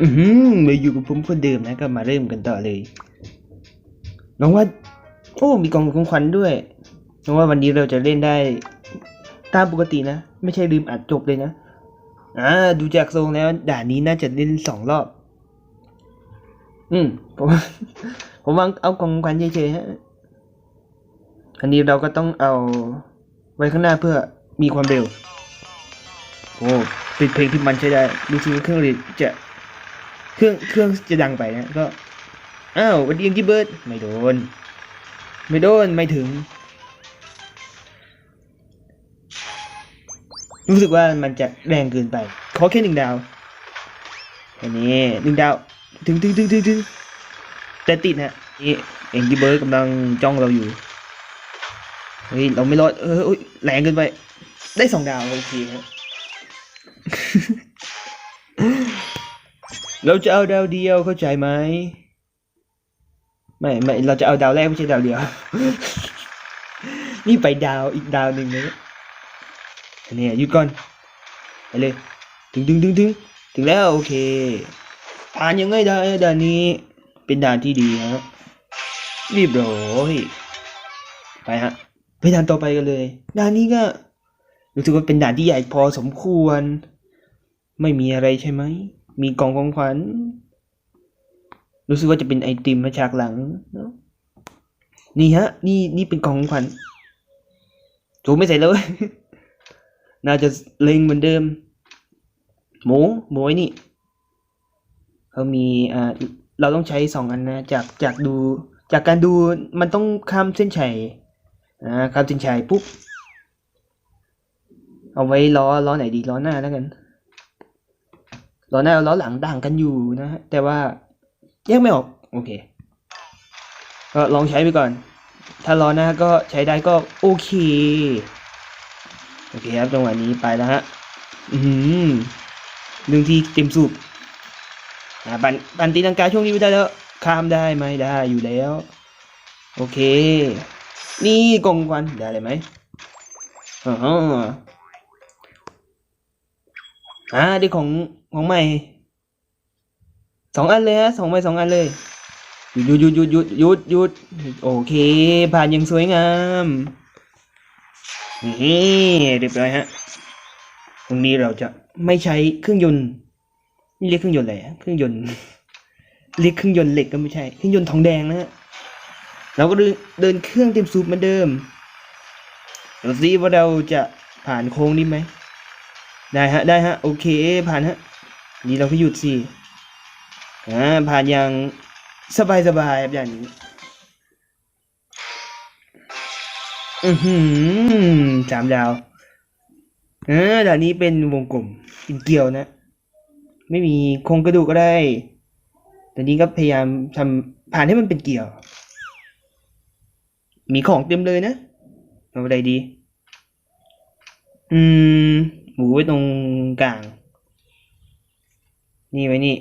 อือหือมาอยู่กับผมคนเดิมนะก็มาเริ่มกันต่อเลยน้องว่า โอ้ มีกล่องของขวัญด้วยน้องว่าวันนี้เราจะเล่นได้ตามปกตินะ ไม่ใช่ลืมอัดจบเลยนะ อ่า ดูจากทรงแล้ว ด่านนี้น่าจะเล่นสองรอบ อืม ผมผมวางเอากล่องขวัญเฉยๆฮะ อันนี้เราก็ต้องเอาไว้ข้างหน้าเพื่อมีความเร็ว โอ้เป็นเพลงที่มันใช้ได้ดูสิว่าเครื่องเรียนจะ เครื่องเครื่องจะดังไปนะก็อ้าววันดียังกี้เบิร์ดไม่โดน ไม่โดนไม่ถึง รู้สึกว่ามันจะแรงเกินไป ขอแค่หนึ่งดาวอันนี้หนึ่งดาวถึงถึงถึงถึงถึงแต่ติดฮะนี่เอ็งกี้เบิร์ดกำลังจ้องเราอยู่เฮ้ยเราไม่รอดเอออุ๊ยแรงเกินไป ได้สองดาวโอเคครับ เราจะเอาดาวเดียวเข้าใจไหมไม่ไม่เราจะเอาดาวแรกไม่ใช่ดาวเดียว นี่ไปดาวอีกดาวหนึ่งเลยอันนี้หยุดก่อนไปเลยถึงถึงถึงถึงถึงแล้วโอเคผ่านยังไงได้ด่านนี้ เป็นด่านที่ดีฮะรีบร้อยไปฮะไปด่านต่อไปกันเลยด่านนี้ก็รู้สึกว่าเป็นด่านที่ใหญ่พอสมควร ไม่มีอะไรใช่ไหม มีกล่องของขวัญ รู้สึกว่าจะเป็นไอติมมาฉากหลังเนอะนี่ฮะ นี่นี่เป็นกล่องของขวัญถูกไม่ใส่เลย น่าจะเล็งเหมือนเดิม หมูหมูไอ้นี่เขามีอ่าเราต้องใช้สองอันนะ จากจากดู จากการดูมันต้องข้ามเส้นชัยอ่าข้ามเส้นชัยปุ๊บ เอาไว้ล้อล้อไหนดีล้อหน้าแล้วกัน ล้อหน้าล้อหลังต่างกันอยู่นะฮะแต่ว่าแยกไม่ออกโอเคก็ลองใช้ไปก่อน ถ้าล้อหน้าก็ใช้ได้ก็โอเคโอเคครับจังหวะนี้ไปแล้วฮะอืมหนึ่งทีเต็มสูบอ่าบันบันตีลังกาช่วงนี้ไม่ได้แล้วข้ามได้ไหมได้อยู่แล้ว โอเค นี่กองควันได้เลยไหมอ๋ออ่าได้ของ ของใหม่สองอันเลยฮะสองใบสองอันเลยหยุดหยุดหยุดหยุดหยุดหยุดหยุดโอเคผ่านอยังสวยงามนี่เรียบร้อยฮะตรงนี้เราจะไม่ใช้เครื่องยนต์นี่เรียกเครื่องยนต์อะไรอะเครื่องยนต์เรียกเครื่องยนต์เหล็กก็ไม่ใช่เครื่องยนต์ทองแดงนะฮะเราก็เดินเครื่องเต็มสูบเหมือนเดิมดูสิว่าเราจะผ่านโค้งนี้ไหมได้ฮะได้ฮะโอเคผ่านฮะ นี่เราก็หยุดสิอ่าผ่านอย่างสบายสบายๆแบบอย่างนี้ อือหือสามดาวเออด่านนี้เป็นวงกลมเป็นเกลียวนะ ไม่มีโครงกระดูกก็ได้แต่นี้ก็พยายามทำผ่านให้มันเป็นเกลียว มีของเต็มเลยนะเอาอะไรดี อืมหมูไว้ตรงกลาง นี่ไว้นี่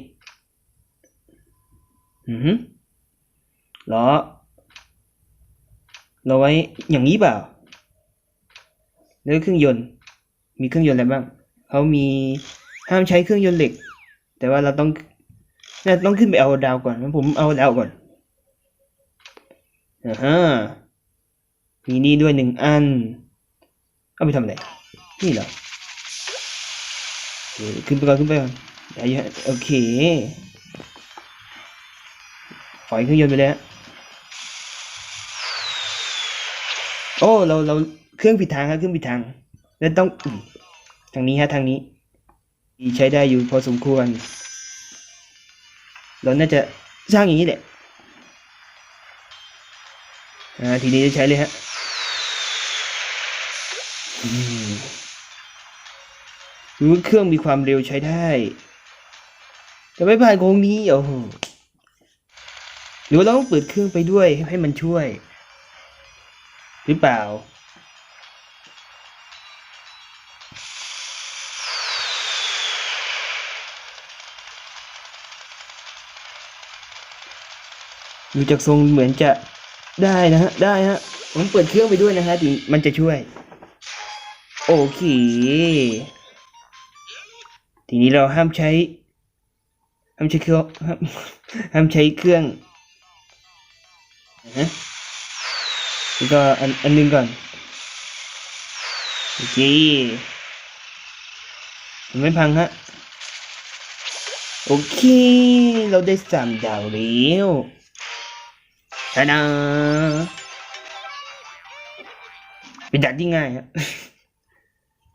อือหือล้อเราไว้อย่างนี้เปล่าแล้วเครื่องยนต์ มีเครื่องยนต์อะไรบ้างเขามีห้ามใช้เครื่องยนต์เหล็ก แต่ว่าเราต้องเราต้องขึ้นไปเอาดาวก่อนงั้นผมเอาดาวก่อนอ่าฮะมีนี่ด้วยหนึ่งอัน เอาไปทำอะไร นี่เหรอโอเคขึ้นไปก่อนขึ้นไปก่อน ได้อยู่ฮะโอเคปล่อยเครื่องยนต์ไปเลยฮะโอ้เราเราเครื่องผิดทางครับเครื่องผิดทางแล้วต้องทางนี้ฮะทางนี้ใช้ได้อยู่พอสมควร เราน่าจะสร้างอย่างนี้แหละอ่าทีนี้จะใช้เลยฮะอืมหรือว่าเครื่องมีความเร็วใช้ได้ แต่ไม่ผ่านโค้งนี้โอ้โหหรือว่าเราต้องเปิดเครื่องไปด้วยให้มันช่วย หรือเปล่า ดูจากทรงเหมือนจะได้นะฮะ ได้ฮะผมเปิดเครื่องไปด้วยนะฮะถึงมันจะช่วย โอเค ทีนี้เราห้ามใช้ ห้ามใช้เครื่องห้ามใช้เครื่องนะฮะแล้วก็อันอันนึงก่อนโอเคมันไม่พังฮะโอเค เราได้สามดาวแล้วตาดาเป็นดัดที่ง่ายฮะ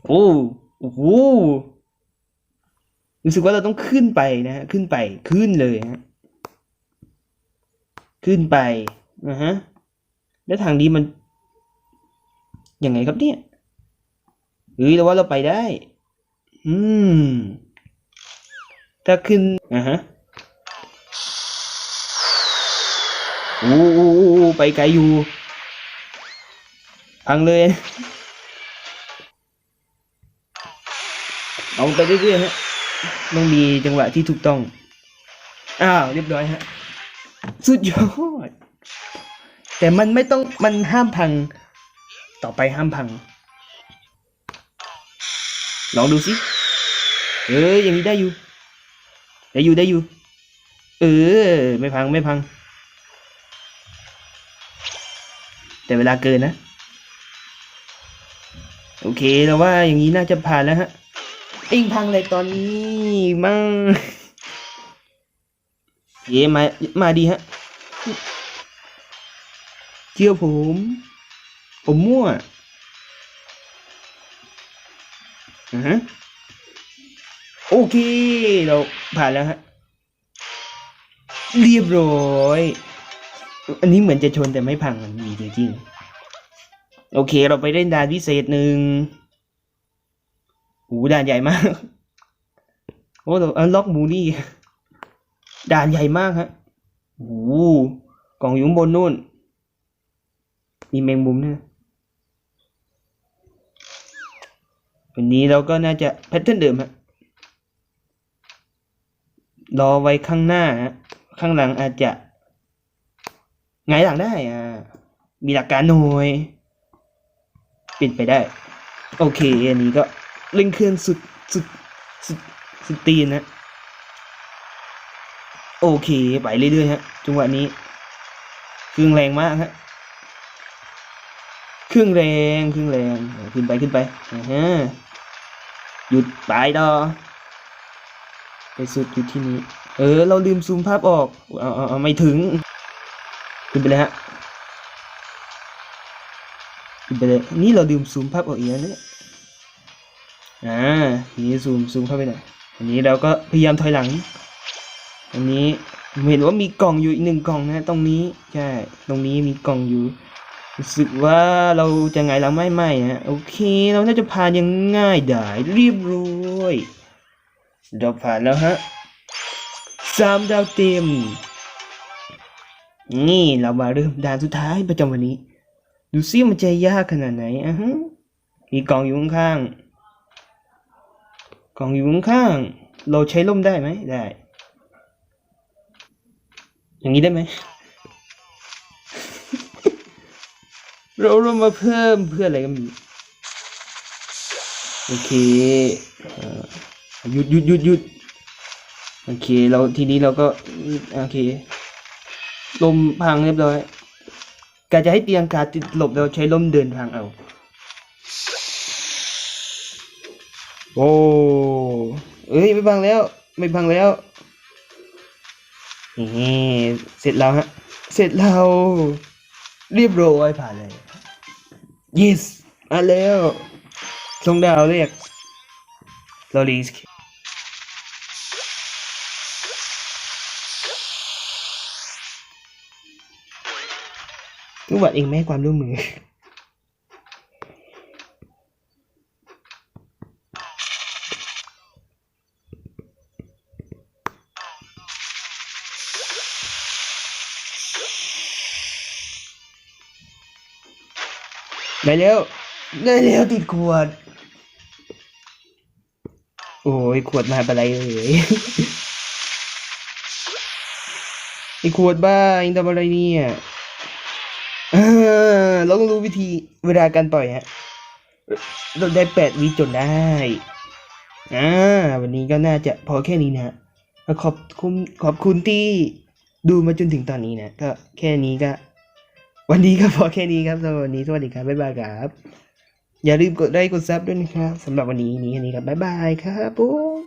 โอ้โอ้โห รู้สึกว่าเราต้องขึ้นไปนะฮะขึ้นไปขึ้นเลยฮะขึ้นไปนะฮะแล้วทางนี้มันยังไงครับเนี่ยเฮ้ยเราว่าเราไปได้ อืม ถ้าขึ้นอะฮะโอ้โอ้โอ้โอ้ไปไกลอยู่ พังเลย เอาไปเรื่อยๆฮะ ต้องมีจังหวะที่ถูกต้อง อ้าวเรียบร้อยฮะ สุดยอด แต่มันไม่ต้องมันห้ามพัง ต่อไปห้ามพัง ลองดูสิ เอออย่างนี้ได้อยู่ ได้อยู่ได้อยู่ เออ ไม่พังไม่พัง แต่เวลาเกินนะ โอเคแล้วว่าอย่างนี้น่าจะผ่านแล้วฮะ อิงพังเลยตอนนี้มั่งเย่มา มาดีฮะเชื่อผม ผมมั่วอือฮะโอเค เราผ่านแล้วฮะ เรียบร้อย อันนี้เหมือนจะชนแต่ไม่พังมันมีจริงๆโอเค เราไปเล่นด่านพิเศษหนึ่ง หูด่านใหญ่มาก โอ้เราอันล็อกมูนี่ด่านใหญ่มากฮะโอ้โหกล่องอยู่บนนู่น มีแมงมุมเนี่ยวันนี้เราก็น่าจะแพทเทิร์นเดิมฮะ รอไว้ข้างหน้าฮะข้างหลังอาจจะไงหลังได้อ่า มีหลักการหน่อยปิดไปได้ โอเค อันนี้ก็ เร่งเครื่องสุดสุดสุดสุดตีนนะ โอเค ไปเรื่อยๆฮะจังหวะนี้ เครื่องแรงมากฮะเครื่องแรงเครื่องแรงขึ้นไปขึ้นไปฮะหยุดไปต่อไปสุดอยู่ที่นี้ เออ เราลืมซูมภาพออกเอาเอาเอาไม่ถึง ขึ้นไปเลยฮะขึ้นไปเลยนี่เราลืมซูมภาพออกอีกแล้วเนี่ย อ่านี้ซูมซูมเข้าไปหน่อยอันนี้เราก็พยายามถอยหลัง อันนี้เห็นว่ามีกล่องอยู่อีกหนึ่งกล่องนะตรงนี้ใช่ตรงนี้มีกล่องอยู่รู้สึกว่าเราจะไงหลังไม่ไม่ฮะโอเค เราน่าจะผ่านอยังง่ายได้เรียบร้อยเราผ่านแล้วฮะสามดาวเต็มนี่เรามาเริ่มด่านสุดท้ายประจำวันนี้ ดูซิมันจะยากขนาดไหนอะฮะมีกล่องอยู่ข้างๆ กล่องอยู่ข้างๆเราใช้ล่มได้ไหมได้ อย่างนี้ได้ไหม เราเรามาเพิ่มเพื่ออะไรกันมีโอเคหยุดหยุดหยุดหยุดโอเคเราทีนี้เราก็โอเค ลมพังเรียบร้อยกาจะให้เตียงกาติดหลบเราใช้ลมเดินทางเอา โอ้เอ้ยไม่พังแล้วไม่พังแล้วนี่เสร็จแล้วฮะ เสร็จแล้วเรียบร้อยผ่านเลย yes มาแล้วส่งดาวเรียกลอรีสทุกวันเองไม่ให้ความร่วมมือ ได้แล้วได้แล้วติดขวด โอ้ยขวดมาอะไรเอ่ยไอขวดบ้าเองทำอะไรเนี่ยเออเราต้องรู้วิธีเวลาการปล่อยฮะเราได้แปดวิจนได้ อ่า วันนี้ก็น่าจะพอแค่นี้นะฮะก็ขอบคุณขอบคุณที่ดูมาจนถึงตอนนี้นะ ก็แค่นี้ก็ วันนี้ก็พอแค่นี้ครับสำหรับวันนี้สวัสดีครับ บ๊ายบายครับ อย่าลืมกดไลค์กดซับด้วยนะครับสำหรับวันนี้นี้แค่นี้ครับ บ๊ายบายครับผม